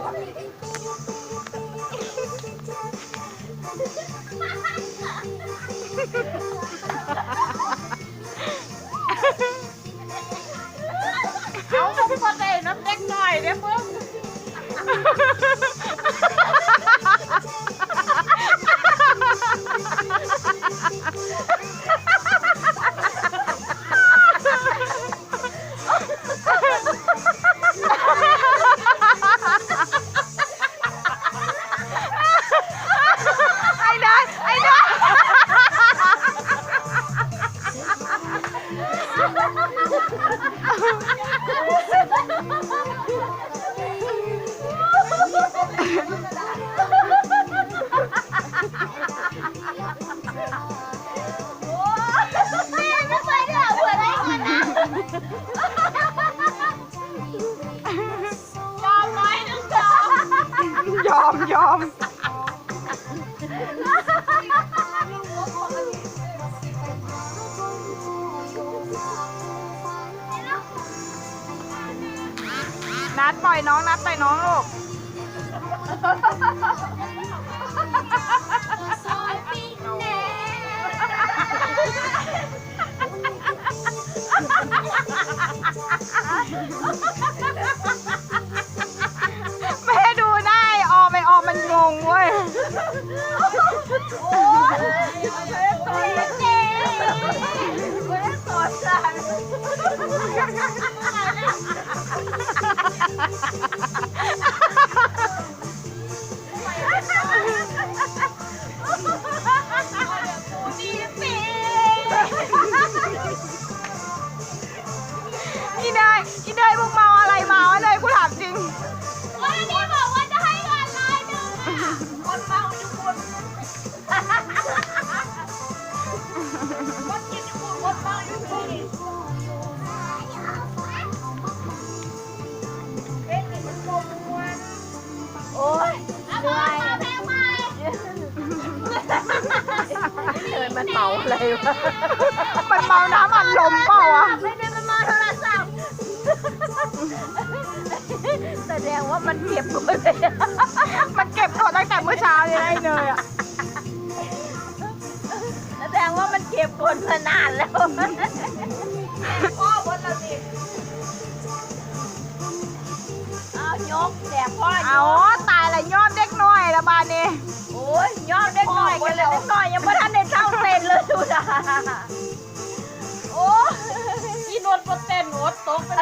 เอาพวกคนได้น้ำเด็กหน่อยเด้อมึง อมยอมนัดปล่อยน้องนัดปล่อยน้องลูก อีเนยอีเนยมึงเมาอะไรมาวะเลยกูถามจริง วันนี้บอกว่าจะให้เงินร้อยหนึ่งอะคนเมาอยู่คน มันเมาอะไรวะ มันเมาน้ำอัดลมเปล่าวะ ไม่ได้มันมาโทรศัพท์แสดงว่ามันเก็บหมดเลยอะมันเก็บกดตั้งแต่เมื่อเช้าเลยนะไอ้เนยอะ แสดงว่ามันเก็บกดมานานแล้วพ่อบนเราดิเอายกแต่พ่อยเอากตายละย้อมเด็กน้อยละบานนี้โอ้ยยอดเด็กหน่อยกันเลยเด็กหน่อยยังไม่ทันได้เท่า